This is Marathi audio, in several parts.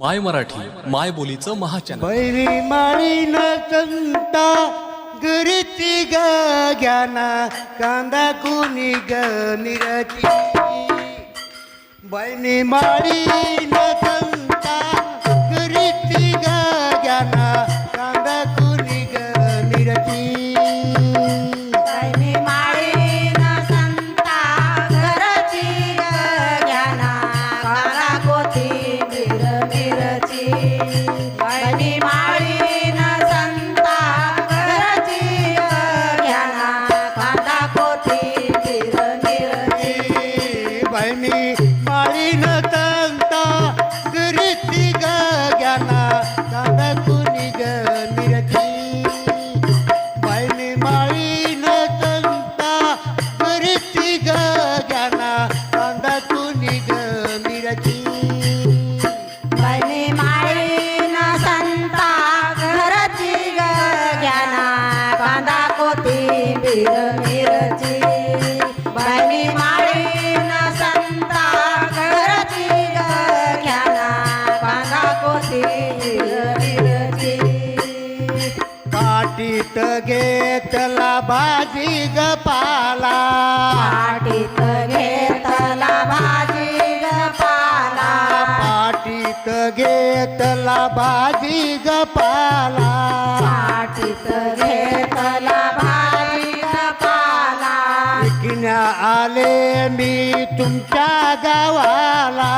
माय मराठी माय बोलीचं महाचॅनल. बैरी माळी न संता गरीची ग ज्ञाना कांदा कुणी ग निरची बैनी माळी न संता पाटीत घेतला भाजी ग पाला. पाटीत घेतला भाजी ग पाला. पाटीत घेतला भाजी ग पाला. पाटीत घेतला भाजी आले मी तुमच्या गावाला.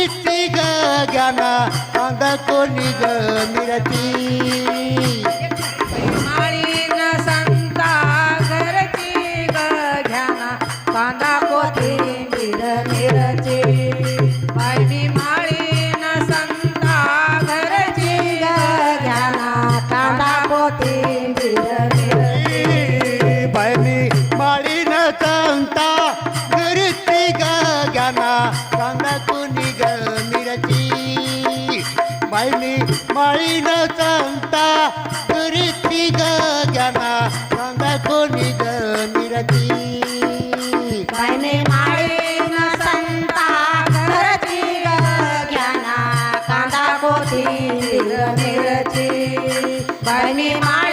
करीची ग ज्ञाना कांदा कोणी मिरची बायनी माळी संता कांदा कोथी मिरची बायनी माळी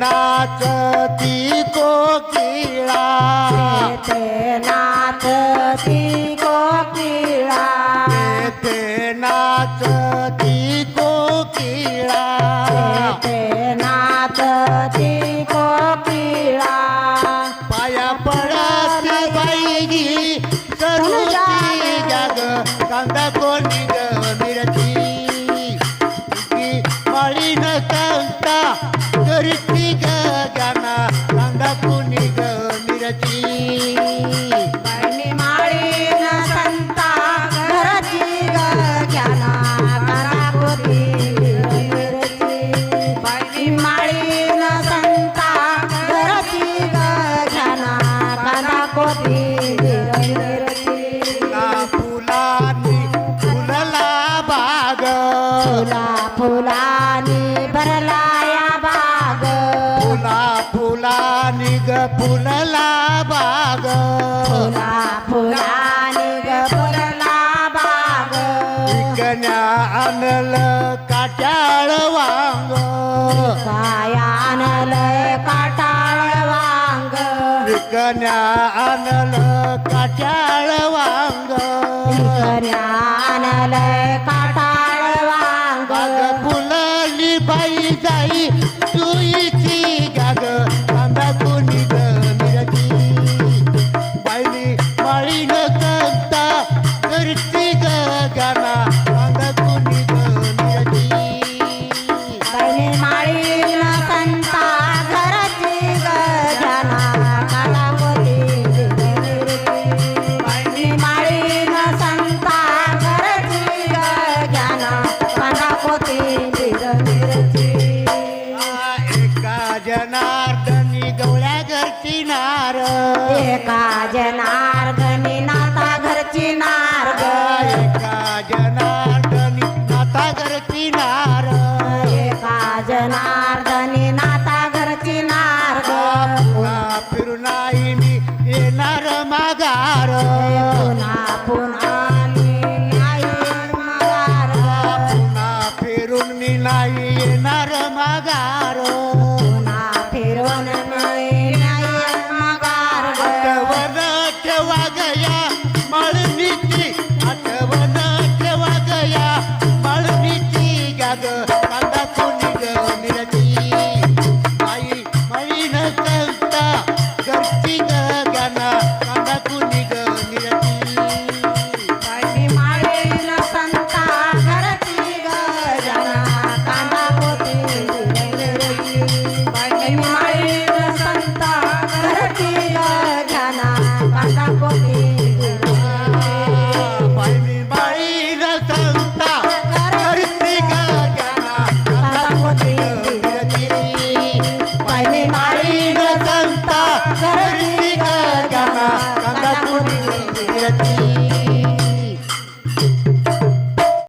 नाचती करती ग गाना कोणी ग मिरची? बायनी माळी संता ग मिरची? बायनी माळी संता ग मिरची? फुलला बाग. फुला फुलानी ग फुलला बाग. विकण्या आणलं काट्याळ वांग. काया आणलंय काटाळ वांग. विकण्या आणलं काट्याळ वांग. विकऱ्या आणलंय काटाळ वांग. फुलली बाई जाई পোনা পোনা